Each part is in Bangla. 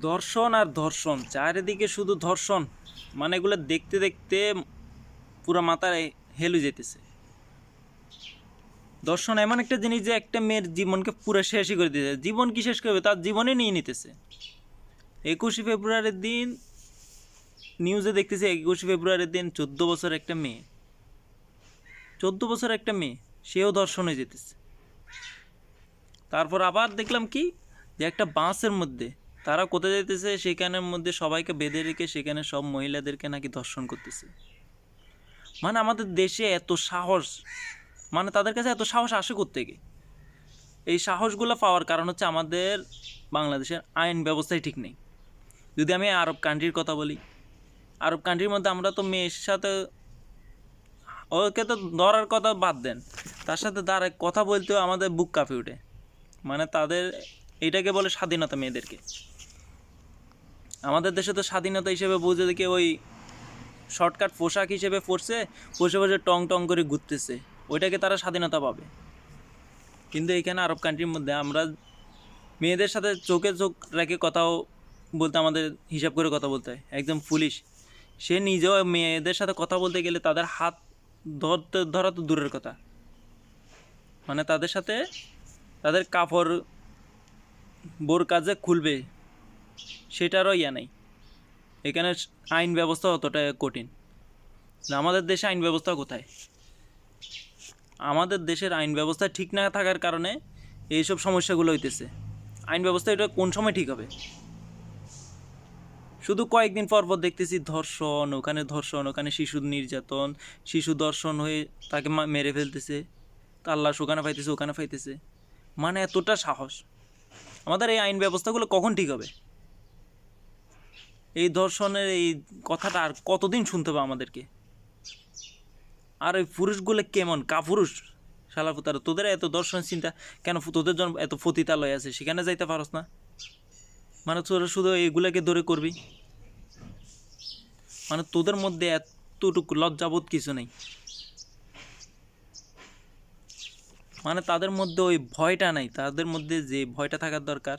দর্শন আর ধর্ষণ, চারিদিকে শুধু ধর্ষণ মানে এগুলো দেখতে দেখতে পুরো মাথায় হেলু যেতেছে দর্শন এমন একটা জিনিস যে একটা মেয়ের জীবনকে পুরো শেষই করে দিতেছে জীবন কি শেষ করবে? তার জীবনে নিয়ে নিতেছে। একুশে ফেব্রুয়ারির দিন নিউজে দেখতেছি একুশে ফেব্রুয়ারির দিন চোদ্দ বছর একটা মেয়ে। চোদ্দ বছর একটা মেয়ে, সেও দর্শন যেতেছে। তারপর আবার দেখলাম কি? যে একটা বাঁশের মধ্যে তারা কোথায় যেতেছে সেখানের মধ্যে সবাইকে বেঁধে রেখে সেখানে সব মহিলাদেরকে নাকি দর্শন করতেছে। মানে আমাদের দেশে এত সাহস মানে তাদের কাছে এত সাহস আসে থেকে এই সাহসগুলো পাওয়ার কারণ হচ্ছে আমাদের বাংলাদেশের আইন ব্যবস্থাই ঠিক নেই। যদি আমি আরব কান্ট্রির কথা বলি, আরব কান্ট্রির মধ্যে আমরা তো মেয়ের সাথে, ওকে তো ধরার কথা বাদ দেন, তার সাথে দাঁড়ায় কথা বলতেও আমাদের বুক কাঁপে ওঠে। মানে তাদের, এটাকে বলে স্বাধীনতা মেয়েদেরকে। আমাদের দেশে তো স্বাধীনতা হিসেবে বুঝে দেখে ওই শর্টকাট পোশাক হিসেবে পরছে, বসে বসে টং টং করে ঘুরতেছে। ওইটাকে তারা স্বাধীনতা পাবে। কিন্তু এখানে আরব কান্ট্রির মধ্যে আমরা মেয়েদের সাথে চোখে চোখ রেখে কথাও বলতে, আমাদের হিসাব করে কথা বলতে হয়। একদম পুলিশ সে নিজেও মেয়েদের সাথে কথা বলতে গেলে তাদের হাত ধরতে, ধরা তো দূরের কথা। মানে তাদের সাথে তাদের কাপড় বোর কাজে খুলবে সেটারও ইয়া নেই। এখানে আইন ব্যবস্থা অতটা কঠিন। আমাদের দেশে আইন ব্যবস্থা কোথায়? আমাদের দেশের আইন ব্যবস্থা ঠিক না থাকার কারণে এইসব সমস্যাগুলো হইতেছে। আইন ব্যবস্থা এটা কোন সময় ঠিক হবে? শুধু কয়েকদিন পর পর দেখতেছি ধর্ষণ, ওখানে ধর্ষণ, ওখানে শিশু নির্যাতন, শিশু দর্শন হয়ে তাকে মেরে ফেলতেছে। তার লাশ ওখানে পাইতেছে ওখানে পাইতেছে। মানে এতটা সাহস। আমাদের এই আইন ব্যবস্থাগুলো কখন ঠিক হবে? এই ধর্ষণের এই কথাটা আর কতদিন শুনতে হবে আমাদেরকে? আর ওই পুরুষগুলো কেমন? কাপুরুষ? শালা ফুতারা, তোদের এত দর্শন চিন্তা, কেন তোদের জন্য এত ফতিতালয় আছে? সেখানে যাইতে পারস না। মানে তোরা শুধু এগুলাকে ধরে করবি। মানে তোদের মধ্যে এতটুকু লজ্জাবোধ কিছু নেই। মানে তাদের মধ্যে ওই ভয়টা নেই। তাদের মধ্যে যে ভয়টা থাকার দরকার,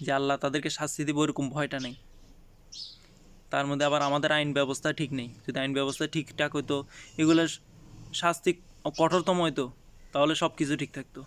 যে আল্লাহ তাদেরকে শাস্তি দেবে, ওরকম ভয়টা নেই। তার মধ্যে আবার আমাদের আইন ব্যবস্থা ঠিক নেই। যদি আইন ব্যবস্থা ঠিকঠাক হতো এগুলো শাস্তি কঠোরতম হতো তাহলে সব কিছু ঠিক থাকতো।